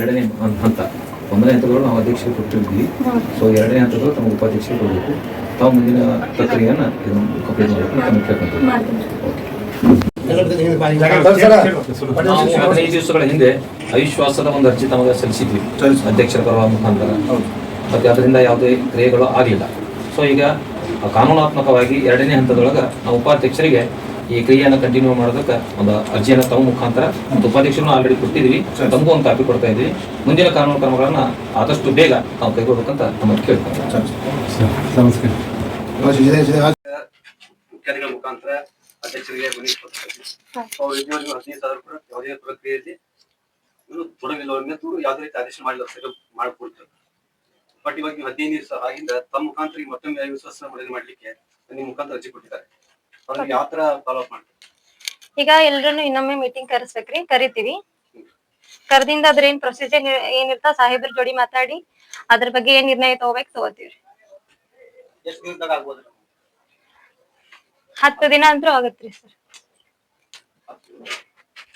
ಹಂತಗಳು ನಾವು ಅಧ್ಯಕ್ಷರಿಗೆ ಕೊಟ್ಟಿದ್ವಿ ಸೊ ಎರಡನೇ ಹಂತಗಳು ತಮ್ಮ ಉಪಾಧ್ಯಕ್ಷರಿಗೆ ಕೊಡಬೇಕು. ತಾವು ಮುಂದಿನ ಪ್ರಕ್ರಿಯೆಯನ್ನು ಕಂಪ್ಲೀಟ್ ಮಾಡಬೇಕು ತಮ್ಮ ಕೇಳ್ಕೊಂತೀವಿ ಹದಿನೈದು ದಿವಸಗಳ ಹಿಂದೆ ಅವಿಶ್ವಾಸದ ಒಂದು ಅರ್ಜಿ ತಮಗೆ ಸಲ್ಲಿಸಿದ್ವಿ. ಅಧ್ಯಕ್ಷರ ಪರವ ಮುಖಾಂತರ. ಮತ್ತೆ ಅದರಿಂದ ಯಾವುದೇ ಕ್ರಿಯೆಗಳು ಆಗಲಿಲ್ಲ. ಸೊ ಈಗ ಕಾನೂನಾತ್ಮಕವಾಗಿ ಎರಡನೇ ಹಂತದೊಳಗೆ ನಾವು ಉಪಾಧ್ಯಕ್ಷರಿಗೆ ಈ ಕ್ರಿಯೆಯನ್ನು ಕಂಟಿನ್ಯೂ ಮಾಡೋದಕ್ಕೆ ಒಂದು ಅರ್ಜಿಯನ್ನು ತಮ್ಮ ಮುಖಾಂತರ ಮತ್ತು ಉಪಾಧ್ಯಕ್ಷರನ್ನು ಆಲ್ರೆಡಿ ಕೊಟ್ಟಿದ್ದೀವಿ. ತಮಗೂ ಒಂದು ಕಾಪಿ ಕೊಡ್ತಾ ಇದ್ದೀವಿ. ಮುಂದಿನ ಕಾನೂನು ಕ್ರಮಗಳನ್ನು ಆದಷ್ಟು ಬೇಗ ನಾವು ಕೈಗೊಳ್ಬೇಕಂತ ನಮ್ಮಲ್ಲಿ ಕೇಳ್ತೇವೆ ನಮಸ್ಕಾರ. ಮುಖ್ಯಾಧಿಗಳ ಮುಖಾಂತರ ಅಧ್ಯಕ್ಷರಿಗೆ ಹದಿನೈದು ಸಾವಿರ ಕೂಡ ಯಾವುದೇ ಪ್ರಕ್ರಿಯೆಯಲ್ಲಿ ಇನ್ನು ಯಾವುದೇ ರೀತಿ ಆದೇಶ ಮಾಡಿಲ್ಲ ಸರಿ ಮಾಡಿಕೊಡ್ತಾರೆ. ಬಟ್ ಇವಾಗ ನೀವು ಹದಿನೈದು ದಿವಸ ಆಗಿಂದ ತಮ್ಮ ಮುಖಾಂತರ ಮತ್ತೊಮ್ಮೆ ವಿಶ್ವಾಸ ಮನವಿ ಮಾಡ್ಲಿಕ್ಕೆ ನಿಮ್ಮ ಮುಖಾಂತರ ಅರ್ಜಿ ಕೊಟ್ಟಿದ್ದಾರೆ. ಈಗ ಎಲ್ರನ್ನು ಇನ್ನೊಮ್ಮೆ ಮೀಟಿಂಗ್ ಕರೆಸ್ಬೇಕ್ರಿ ಕರಿತೀವಿ. ಕರ್ದಿಂದ ಅದ್ರ ಏನ್ ಪ್ರೊಸೀಜರ್ ಏನಿರ್ತಾವ ಸಾಹೇಬ್ರ ಜೋಡಿ ಮಾತಾಡಿ ಅದ್ರ ಬಗ್ಗೆ ಏನ್ ನಿರ್ಣಯ ತಗೋಬೇಕು ತಗೋತೀವ್ರಿ. ಹತ್ತು ದಿನ ಅಂದ್ರೂ ಆಗತ್ರಿ ಸರ್.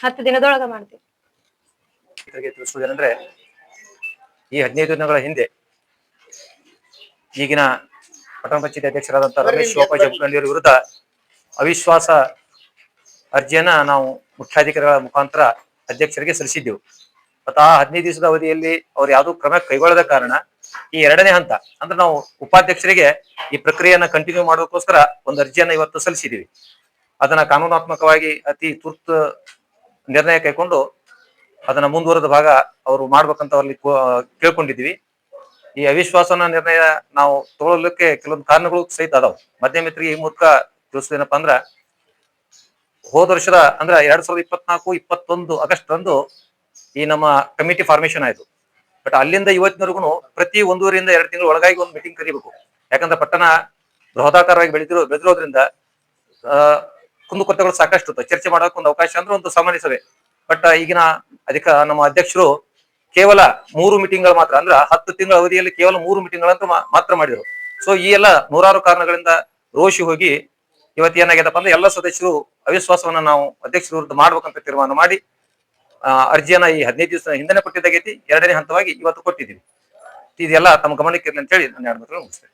ಹತ್ತು ದಿನದೊಳಗ ಮಾಡ್ತೀವಿ. ತಿಳಿಸುವುದೇನೆಂದ್ರೆ ಈ ಹದಿನೈದು ದಿನಗಳ ಹಿಂದೆ ಈಗಿನ ಪಟ್ಟಣ ಪಂಚಾಯತಿ ಅಧ್ಯಕ್ಷರಾದಂತಹ ರಮೇಶ್ ಶಿವಪ್ಪ ಜಗಳ ವಿರುದ್ಧ ಅವಿಶ್ವಾಸ ಅರ್ಜಿಯನ್ನ ನಾವು ಮುಖ್ಯಾಧಿಕಾರಿಗಳ ಮುಖಾಂತರ ಅಧ್ಯಕ್ಷರಿಗೆ ಸಲ್ಲಿಸಿದ್ದೆವು. ಮತ್ತು ಆ ಹದಿನೈದು ದಿವಸದ ಅವಧಿಯಲ್ಲಿ ಅವ್ರು ಯಾವುದೂ ಕ್ರಮ ಕೈಗೊಳ್ಳದ ಕಾರಣ ಈ ಎರಡನೇ ಹಂತ, ಅಂದ್ರೆ ನಾವು ಉಪಾಧ್ಯಕ್ಷರಿಗೆ ಈ ಪ್ರಕ್ರಿಯೆಯನ್ನ ಕಂಟಿನ್ಯೂ ಮಾಡೋದಕ್ಕೋಸ್ಕರ ಒಂದು ಅರ್ಜಿಯನ್ನ ಇವತ್ತು ಸಲ್ಲಿಸಿದ್ದೀವಿ. ಅದನ್ನ ಕಾನೂನಾತ್ಮಕವಾಗಿ ಅತಿ ತುರ್ತು ನಿರ್ಣಯ ಕೈಕೊಂಡು ಅದನ್ನ ಮುಂದುವರೆದ ಭಾಗ ಅವರು ಮಾಡ್ಬೇಕಂತ ಅವರಲ್ಲಿ ಕೇಳ್ಕೊಂಡಿದ್ವಿ ಈ ಅವಿಶ್ವಾಸನ ನಿರ್ಣಯ ನಾವು ತಗೊಳ್ಳಲಿಕ್ಕೆ ಕೆಲವೊಂದು ಕಾರಣಗಳು ಸಹಿತ ಅದಾವ. ಮಧ್ಯಮಿತ್ರಿಗೆ ಈ ಮೂಲಕ ತಿಳಿಸೋದೇನಪ್ಪ ಅಂದ್ರ, ಹೋದ ವರ್ಷದ ಅಂದ್ರ ಎರಡ್ ಸಾವಿರದ ಇಪ್ಪತ್ನಾಲ್ಕು, ಇಪ್ಪತ್ತೊಂದು ಆಗಸ್ಟ್ ರಂದು ಈ ನಮ್ಮ ಕಮಿಟಿ ಫಾರ್ಮೇಶನ್ ಆಯ್ತು. ಬಟ್ ಅಲ್ಲಿಂದ ಇವತ್ತಿನವರೆಗೂ ಪ್ರತಿ ಒಂದೂವರೆಯಿಂದ ಎರಡು ತಿಂಗಳು ಒಳಗಾಗಿ ಒಂದು ಮೀಟಿಂಗ್ ಕರಿಬೇಕು. ಯಾಕಂದ್ರೆ ಪಟ್ಟಣ ಬೃಹದಾಕಾರವಾಗಿ ಬೆಳೆದಿರೋ, ಬೆಳೆದಿರೋದ್ರಿಂದ ಕುಂದುಕೊರತೆಗಳು ಸಾಕಷ್ಟು ಚರ್ಚೆ ಮಾಡೋಕೆ ಒಂದು ಅವಕಾಶ ಅಂದ್ರೆ ಒಂದು ಸಾಮಾನ್ಯ ಸಭೆ. ಬಟ್ ಈಗಿನ ಅಧಿಕ, ನಮ್ಮ ಅಧ್ಯಕ್ಷರು ಕೇವಲ ಮೂರು ಮೀಟಿಂಗ್ಗಳು ಮಾತ್ರ ಅಂದ್ರ ಹತ್ತು ತಿಂಗಳ ಅವಧಿಯಲ್ಲಿ ಕೇವಲ ಮೂರು ಮೀಟಿಂಗ್ಗಳಂತ ಮಾತ್ರ ಮಾಡಿದ್ರು. ಸೊ ಈ ಎಲ್ಲ ನೂರಾರು ಕಾರಣಗಳಿಂದ ರೋಷಿ ಹೋಗಿ ಇವತ್ತು ಏನಾಗ್ಯದಪ್ಪ ಅಂದ್ರೆ ಎಲ್ಲ ಸದಸ್ಯರು ಅವಿಶ್ವಾಸವನ್ನ ನಾವು ಅಧ್ಯಕ್ಷರ ವಿರುದ್ಧ ಮಾಡ್ಬೇಕಂತ ತೀರ್ಮಾನ ಮಾಡಿ ಆ, ಅರ್ಜಿಯನ್ನ ಈ ಹದಿನೈದು ದಿವಸ ಹಿಂದೆನೆ ಕೊಟ್ಟಿದ್ದಾಗೈತಿ ಎರಡನೇ ಹಂತವಾಗಿ ಇವತ್ತು ಕೊಟ್ಟಿದ್ದೀವಿ. ಇದೆಲ್ಲ ತಮ್ಮ ಗಮನಕ್ಕೆ ಇರಲಿ ಅಂತೇಳಿ ನಾನು ಎರಡು ಮಾತುಗಳು ಮುಗಿಸ್ತೇನೆ.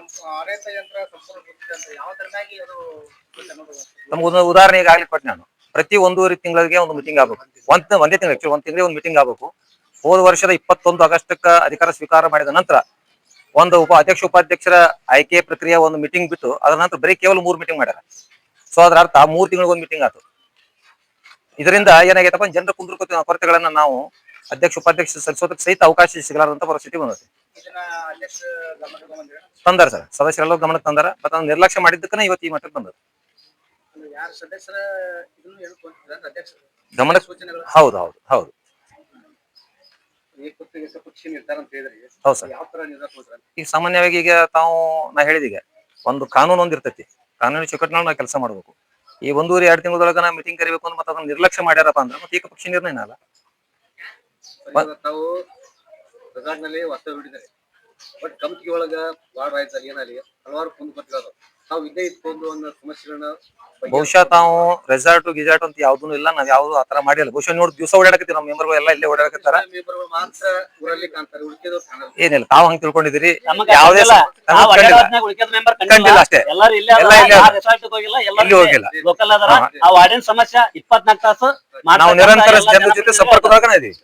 ಅಂತ ನಮ್ಗೊಂದು ಉದಾಹರಣೆ ಈಗ ಆಗ್ಲಿಕ್ಕೆ ಕೊಟ್ಟು ನಾನು. ಪ್ರತಿ ಒಂದೂವರೆ ತಿಂಗಳಿಗೆ ಒಂದು ಮೀಟಿಂಗ್ ಆಗ್ಬೇಕು. ಒಂದ್ ಒಂದೇ ತಿಂಗಳು ಒಂದ್ ತಿಂಗಳಿಗೆ ಒಂದು ಮೀಟಿಂಗ್ ಆಗ್ಬೇಕು. ಹೋದ ವರ್ಷದ ಇಪ್ಪತ್ತೊಂದು ಆಗಸ್ಟ್ ಅಧಿಕಾರ ಸ್ವೀಕಾರ ಮಾಡಿದ ನಂತರ ಒಂದು ಉಪ ಅಧ್ಯಕ್ಷ ಉಪಾಧ್ಯಕ್ಷರ ಆಯ್ಕೆ ಪ್ರಕ್ರಿಯೆ ಒಂದು ಮೀಟಿಂಗ್ ಬಿಟ್ಟು ಅದರ ನಂತರ ಬರೀ ಕೇವಲ ಮೂರು ಮೀಟಿಂಗ್ ಮಾಡ್ಯಾರ. ಸೊ ಅದರ ಅರ್ಥ ಮೂರು ತಿಂಗಳಿಗೆ ಒಂದು ಮೀಟಿಂಗ್ ಆಯ್ತು ಇದರಿಂದ ಏನಾಗೈತಪ್ಪ ಜನರ ಕುಂದ್ರ ಕೊರತೆಗಳನ್ನ ನಾವು ಅಧ್ಯಕ್ಷ ಉಪಾಧ್ಯಕ್ಷ ಸಲ್ಲಿಸೋದಕ್ಕೆ ಸಹಿತ ಅವಕಾಶ ಸಿಗಲಾರಂತ ಪರಿಸ್ಥಿತಿ ಬಂದೈತಿ. ತಂದಾರ ಸರ್. ಸದಸ್ಯರೆಲ್ಲರೂ ಗಮನಕ್ಕೆ ತಂದಾರ. ಬಟ್ ಅದನ್ನ ನಿರ್ಲಕ್ಷ್ಯ ಮಾಡಿದ್ದಕ್ಕನ ಇವತ್ತು ಈ ಮಟ್ಟಕ್ಕೆ ಬಂದದ್ದು ಗಮನ ಹೌದು ಹೌದು ಹೌದು. ಹೌದು ಸರ್. ಈಗ ಸಾಮಾನ್ಯವಾಗಿ ಈಗ ತಾವು ನಾ ಹೇಳಿದೀಗ ಒಂದು ಕಾನೂನು ಒಂದ್ ಇರ್ತೈತಿ. ಕಾನೂನು ಚೌಕಟ್ಟಿನಲ್ಲಿ ನಾವು ಕೆಲಸ ಮಾಡ್ಬೇಕು. ಈ ಒಂದೂವರೆ ಎರಡು ತಿಂಗಳೊಳಗ ನಾ ಮೀಟಿಂಗ್ ಕರಿಬೇಕು ಅಂದ್ರೆ ಮತ್ತೆ ಅದನ್ನ ನಿರ್ಲಕ್ಷ್ಯ ಮಾಡ್ಯಾರಪ್ಪ ಅಂದ್ರೆ ಮತ್ತೆ ಏಕಪಕ್ಷ ನಿರ್ಣಯ ಅಲ್ಲ. ಹಲವಾರು ತಾವು ರೆಸಾರ್ಟ್ನಲ್ಲಿ ಬಿಟ್ಟಿದ್ದಾರೆ ಬಟ್ ಕಮಿಟಿ ಒಳಗ ವಾರ್ಡ್ ರಾಜ್ಯದಲ್ಲಿ ಏನಾಗಲಿ ಹಲವಾರು ಕುಂದುಕೊಟ್ಟಿರೋದು ತಾವು ಇದ್ದೇ ಇಟ್ಕೊಂಡು ಒಂದು ಸಮಸ್ಯೆಗಳನ್ನ ಬಗೆಹರಿಸ್ಕೊಂಡು ಬಹುಶಃ ತಾವು ರೆಸಾರ್ಟ್ ಗಿಜಾರ್ಟ್ ಅಂತ ಯಾವ್ದು ಇಲ್ಲ ನಾವ್ ಯಾವ್ದು ಆತರ ಮಾಡಿಲ್ಲ ಬಹುಶಃ ನೋಡಿ ದಿವಸ ಓಡಾಡಕತ್ತೀವಿ ನಮ್ಮ ಮೆಂಬರ್ಗಳು ಎಲ್ಲ ಇಲ್ಲೇ ಓಡಾಡಕತ್ತಾರ ಮೆಂಬರ್ಗಳು ಮಾತ್ರ ಊರಲ್ಲಿ ಕಾಣ್ತಾರೆ ಉಳಿಕೆದವ್ರು ಕಾಣಲ್ಲ ಏನಿಲ್ಲ ತಾವ್ ಹಂಗ್ ತಿಳ್ಕೊಂಡಿದ್ದೀರಿ ಯಾವ್ದೇ ಯಾವುದೇ ಸ- ನಾವು ನಮಗ್ ಕಂಡಿಲ್ಲ. ಅಡ್ಡಾಡೋದ್ನಾಗ ಕಂಡಿಲ್ಲ. ಕಂಡಿಲ್ಲ ಅಷ್ಟೇ. ಎಲ್ಲಾರು ಇಲ್ಲೇ ಎಲ್ಲ ಇಲ್ಲೇ ಅದಾರ. resort ಗೆ ಹೋಗಿಲ್ಲ, ಎಲ್ಲರೂ ಇಲ್ಲಿ ಹೋಗಿಲ್ಲ. local ಅದಾರ. ಹಾ. ಆ ವಾರ್ಡಿನ ಸಮಸ್ಯೆ ಇಪ್ಪತ್ನಾಲ್ಕು ತಾಸು ನಾವು ನಿರಂತರ ಜನರ ಜೊತೆ ಸಂಪರ್ಕದಾಗ ಇದೀವಿ